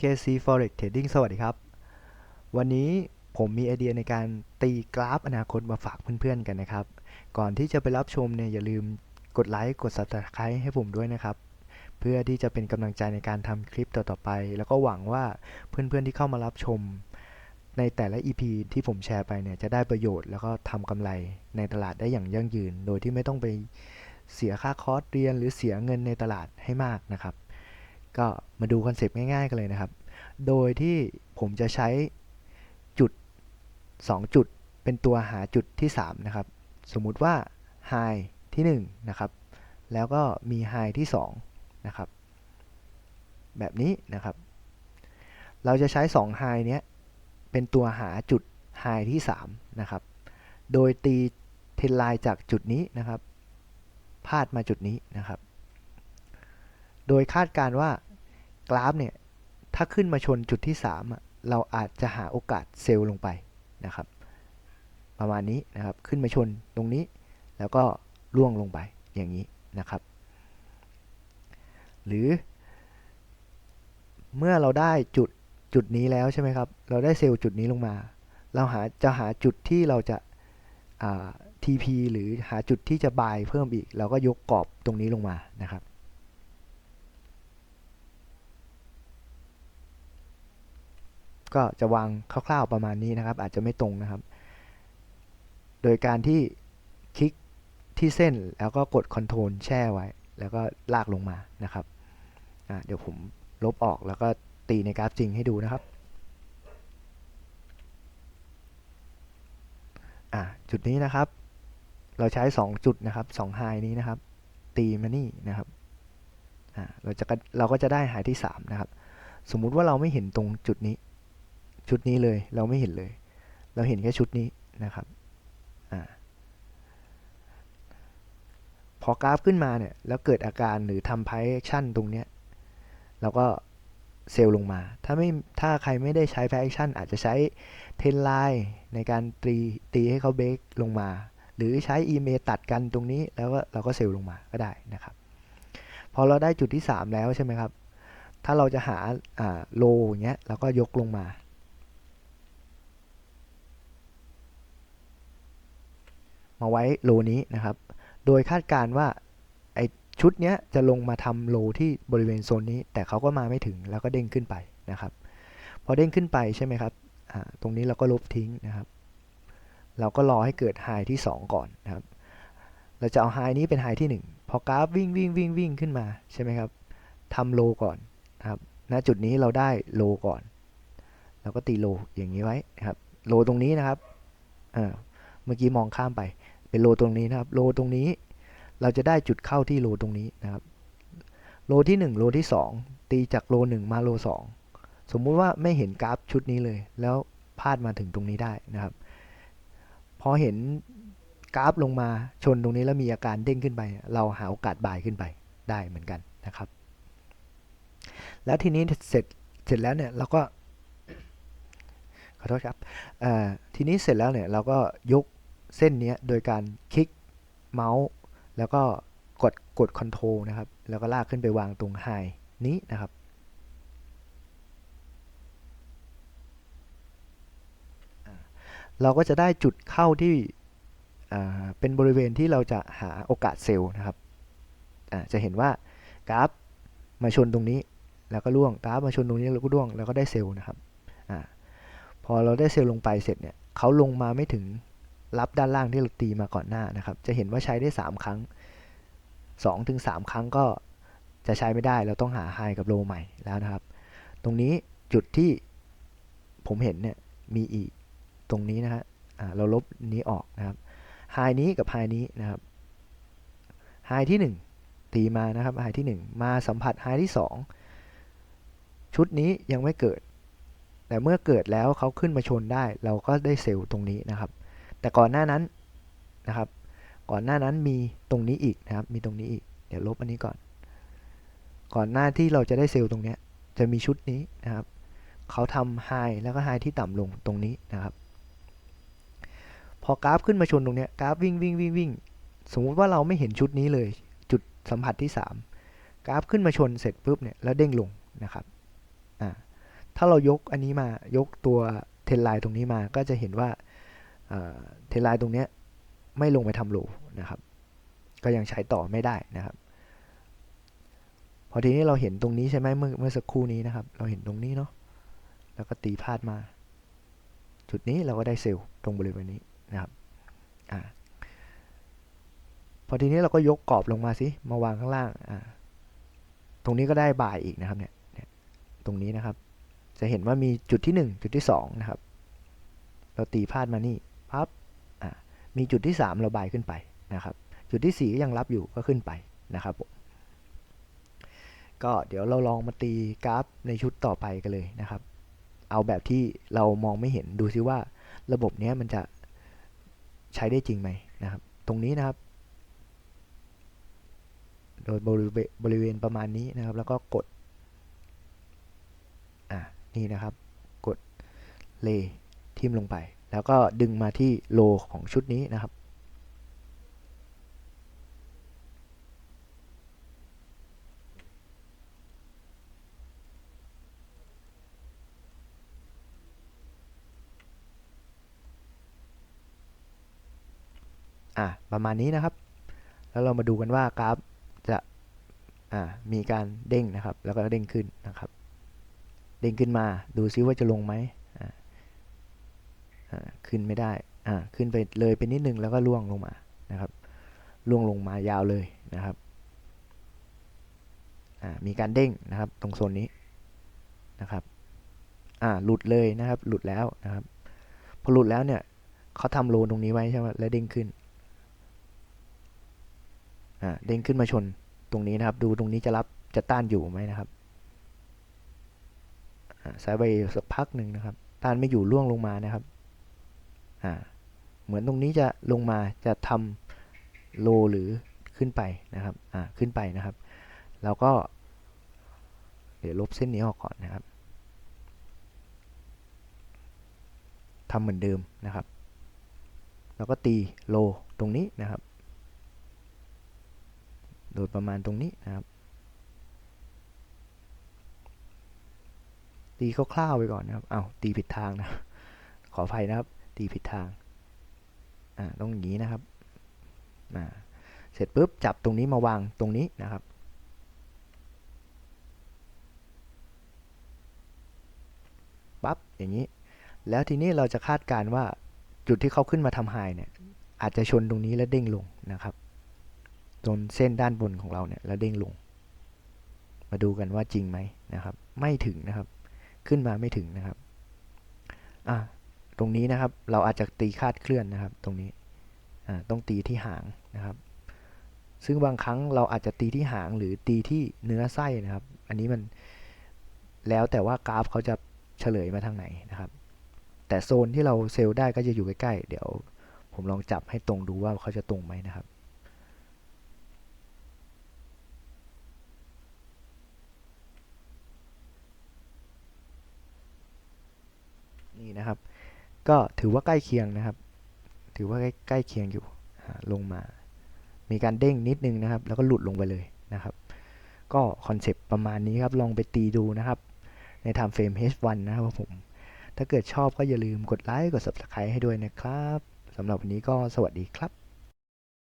KC Forex Trading สวัสดีครับ วันนี้ผมมีไอเดียในการตีกราฟอนาคตมาฝากเพื่อนๆกันนะครับ ก่อนที่จะไปรับชมเนี่ยอย่าลืมกดไลค์กด Subscribe ให้ผมด้วยนะครับ เพื่อที่จะเป็นกำลังใจในการทำคลิปต่อๆไป แล้วก็หวังว่าเพื่อนๆที่เข้ามารับชม ในแต่ละ EP ที่ผมแชร์ไปเนี่ยจะได้ประโยชน์แล้วก็ทำกำไรในตลาดได้อย่างยั่งยืน โดยที่ไม่ต้องไปเสียค่าคอร์สเรียนหรือเสียเงินในตลาดให้มากนะครับ ก็มาดูคอนเซปต์ง่ายๆกันเลยนะครับ โดยที่ผมจะใช้จุด 2 จุดเป็นตัวหาจุดที่ 3 นะครับ สมมุติว่า High ที่ 1 นะครับ แล้วก็มี High ที่ 2 นะครับ แบบนี้นะครับ เราจะใช้ 2 High เนี้ย เป็นตัวหาจุด High ที่ 3 นะครับ โดยตีเทนไลน์จากจุดนี้นะครับ พาดมาจุดนี้นะครับ โดยคาดการว่า กราฟเนี่ยถ้าขึ้นมาชนจุดที่ 3 เราอาจจะหาโอกาสเซลล์ลงไปนะครับ ประมาณนี้นะครับขึ้นมาชนตรงนี้ แล้วก็ล่วงลงไปอย่างนี้นะครับ หรือเมื่อเราได้จุดจุดนี้แล้วใช่ไหมครับ เราได้เซลล์จุดนี้ลงมา เราหาจะหาจุดที่เราจะ TP หรือหาจุดที่จะบายเพิ่มอีก เราก็ยกกรอบตรงนี้ลงมานะครับ ก็จะวางคร่าวๆประมาณนี้นะครับ อาจจะไม่ตรงนะครับ โดยการที่คลิกที่เส้นแล้วก็กด Ctrl แช่ไว้ แล้วก็ลากลงมานะครับเดี๋ยวผมลบออกแล้วก็ตีในกราฟจริงให้ดูนะครับจุดนี้นะครับ เราใช้ 2 จุดนะครับ2ไฮนี้นะครับ ตีมานี่นะครับเราจะเราก็จะได้ไฮที่ 3 นะครับ สมมุติว่าเราไม่เห็นตรงจุดนี้ ชุดนี้เลย เราไม่เห็นเลย เราเห็นแค่ชุดนี้นะครับอพอกราฟขึ้นมาเนี่ยแล้วเกิดอาการหรือทำไพแอคชั่นตรงเนี้ยเราก็เซลล์ลงมา ถ้าไม่ถ้าใครไม่ได้ใช้ไพแอคชั่นอาจจะใช้เทนไลน์ในการตีตีให้เขาเบรกลงมา หรือใช้อีเมลตัดกันตรงนี้แล้วก็เราก็เซลล์ลงมาก็ได้นะครับ พอเราได้จุดที่ 3 แล้วใช่ไหมครับ ถ้าเราจะหาโลอย่างเงี้ยเราก็ยกลงมา มาไว้โลนี้นะครับ โดยคาดการว่าไอชุดเนี้ยจะลงมาทำโลที่บริเวณโซนนี้ แต่เขาก็มาไม่ถึงแล้วก็เด้งขึ้นไปนะครับ พอเด้งขึ้นไปใช่ไหมครับตรงนี้เราก็ลบทิ้งนะครับ เราก็รอให้เกิดไฮที่ 2 ก่อนนะครับ เราจะเอาไฮนี้เป็นไฮที่ 1 พอกราฟวิ่งวิ่งวิ่งวิ่งขึ้นมาใช่ไหมครับทำโลก่อนนะครับ ณ จุดนี้เราได้โลก่อน เราก็ตีโลอย่างนี้ไว้นะครับ โลตรงนี้นะครับ เมื่อกี้มองข้ามไป เป็นโลตรงนี้นะครับ โลตรงนี้ เราจะได้จุดเข้าที่โลตรงนี้นะครับ โลที่ 1 โลที่ 2 ตีจากโล 1 มาโล 2 สมมุติว่าไม่เห็นกราฟชุดนี้เลย แล้วพาดมาถึงตรงนี้ได้นะครับ พอเห็นกราฟลงมาชนตรงนี้แล้วมีอาการเด้งขึ้นไป เราหาโอกาสบ่ายขึ้นไปได้เหมือนกันนะครับ แล้วทีนี้เสร็จเสร็จแล้วเนี่ยเราก็ขอโทษครับทีนี้เสร็จแล้วเนี่ยเราก็ยก เส้นนี้โดยการคลิกเมาส์แล้วก็กดกดคอนโทรลนะครับ แล้วก็ลากขึ้นไปวางตรงไฮนี้นะครับ เราก็จะได้จุดเข้าที่เป็นบริเวณที่เราจะหาโอกาสเซลล์นะครับจะเห็นว่ากราฟมาชนตรงนี้ แล้วก็ล่วงกราฟมาชนตรงนี้แล้วก็ล่วงแล้วก็ได้เซลล์นะครับอพอเราได้เซลล์ลงไปเสร็จเนี่ยเขาลงมาไม่ถึง รับด้านล่างที่เราตีมาก่อนหน้านะครับ จะเห็นว่าใช้ได้ 3 ครั้ง 2-3ถึงครั้งก็จะใช้ไม่ได้เราต้องหาไฮกับโลใหม่แล้วนะครับ ตรงนี้จุดที่ผมเห็นเนี่ยมีอีกตรงนี้นะฮะเราลบนี้ออกนะครับไฮนี้กับไฮนี้นะครับไฮที่ 1 ตีมานะครับไฮที่ 1 มาสัมผัสไฮที่ 2 ชุดนี้ยังไม่เกิด แต่เมื่อเกิดแล้วเขาขึ้นมาชนได้ เราก็ได้เซลล์ตรงนี้นะครับ แต่ก่อนหน้านั้นนะครับ ก่อนหน้านั้นมีตรงนี้อีกนะครับ มีตรงนี้อีก เดี๋ยวลบอันนี้ก่อน ก่อนหน้าที่เราจะได้เซลล์ตรงนี้จะมีชุดนี้นะครับ เขาทำไฮแล้วก็ไฮที่ต่ำลงตรงนี้นะครับ พอกราฟขึ้นมาชนตรงนี้กราฟวิ่งวิ่งวิ่งวิ่งสมมุติว่าเราไม่เห็นชุดนี้เลย จุดสัมผัสที่ 3 กราฟขึ้นมาชนเสร็จปุ๊บเนี่ยแล้วเด้งลงนะครับอ่าถ้าเรายกอันนี้มายกตัวเทนไลน์ตรงนี้มาก็จะเห็นว่า เทไลน์ตรงนี้ไม่ลงไปทำโลนะครับ ก็ยังใช้ต่อไม่ได้นะครับ พอทีนี้เราเห็นตรงนี้ใช่ไหมเมื่อเมื่อสักครู่นี้นะครับ เราเห็นตรงนี้เนาะแล้วก็ตีพาดมา จุดนี้เราก็ได้เซลล์ตรงบริเวณนี้นะครับอ่าพอทีนี้เราก็ยกกรอบลงมาสิมาวางข้างล่างอ่าตรงนี้ก็ได้บ่ายอีกนะครับเนี่ยเนี่ยตรงนี้นะครับ จะเห็นว่ามีจุดที่ 1 จุดที่2นะครับ เราตีพาดมานี่ ปั๊บมีจุดที่ 3ราบ่ายขึ้นไปนะครับ จุดที่ 4 ก็ยังรับอยู่ก็ขึ้นไปนะครับผมก็เดี๋ยวเราลองมาตีกราฟในชุดต่อไปกันเลยนะครับ เอาแบบที่เรามองไม่เห็นดูซิว่าระบบนี้มันจะใช้ได้จริงไหมนะครับ ตรงนี้นะครับ โดยบริเวณบริเวณประมาณนี้นะครับ แล้วก็กดอ่านี่นะครับ กดเลทิมลงไป แล้วก็ดึงมาที่โลของชุดนี้นะครับ อะประมาณนี้นะครับ แล้วเรามาดูกันว่ากราฟจะอ่ามีการเด้งนะครับ แล้วก็เด้งขึ้นนะครับ เด้งขึ้นมาดูซิว่าจะลงไหม ขึ้นไม่ได้ขึ้นไปเลยไปนิดนึงแล้วก็ล่วงลงมานะครับล่วงลงมายาวเลยนะครับมีการเด้งนะครับตรงโซนนี้นะครับหลุดเลยนะครับหลุดแล้วนะครับพอหลุดแล้วเนี่ยเขาทำโลตรงนี้ไว้ใช่ไหมแล้วเด้งขึ้นเด้งขึ้นมาชนตรงนี้นะครับดูตรงนี้จะรับจะต้านอยู่ไหมนะครับสายไปสักพักหนึ่งนะครับ ต้านไม่อยู่ล่วงลงมานะครับ อ่าเหมือนตรงนี้จะลงมาจะทำโลหรือขึ้นไปนะครับอ่าขึ้นไปนะครับ แล้วก็ เดี๋ยวลบเส้นนี้ออกก่อนนะครับทำเหมือนเดิมนะครับ แล้วก็ตีโลตรงนี้นะครับ โดยประมาณตรงนี้นะครับ ตีคร่าวๆไปก่อนนะครับเอา้าตีผิดทางนะ ขออภัยนะครับ ตีผิดทาง อ่าต้องอย่างนี้นะครับ อ่า เสร็จปุ๊บจับตรงนี้มาวางตรงนี้นะครับ ปั๊บ อย่างนี้ แล้วทีนี้เราจะคาดการว่าจุดที่เขาขึ้นมาทำไฮเนี่ย อาจจะชนตรงนี้แล้วเด้งลงนะครับ จนเส้นด้านบนของเราเนี่ยแล้วเด้งลง มาดูกันว่าจริงไหมนะครับ ไม่ถึงนะครับ ขึ้นมาไม่ถึงนะครับ อะ ตรงนี้นะครับ เราอาจจะตีคาดเคลื่อนนะครับ ตรงนี้ต้องตีที่หางนะครับ ซึ่งบางครั้งเราอาจจะตีที่หางหรือตีที่เนื้อไส้นะครับ อันนี้มันแล้วแต่ว่ากราฟเขาจะเฉลยมาทางไหนนะครับ แต่โซนที่เราเซลล์ได้ก็จะอยู่ใกล้ๆ เดี๋ยวผมลองจับให้ตรงดูว่าเขาจะตรงไหมนะครับนี่นะครับ ก็ถือว่าใกล้เคียงนะครับ ถือว่าใกล้ใกล้เคียงอยู่ลงมา มีการเด้งนิดนึงนะครับ แล้วก็หลุดลงไปเลยนะครับ ก็คอนเซปต์ประมาณนี้ครับ ลองไปตีดูนะครับ ใน time frame H1 นะครับผม ถ้าเกิดชอบก็อย่าลืมกดไลค์ กด subscribe ให้ด้วยนะครับ สำหรับวันนี้ก็สวัสดีครับ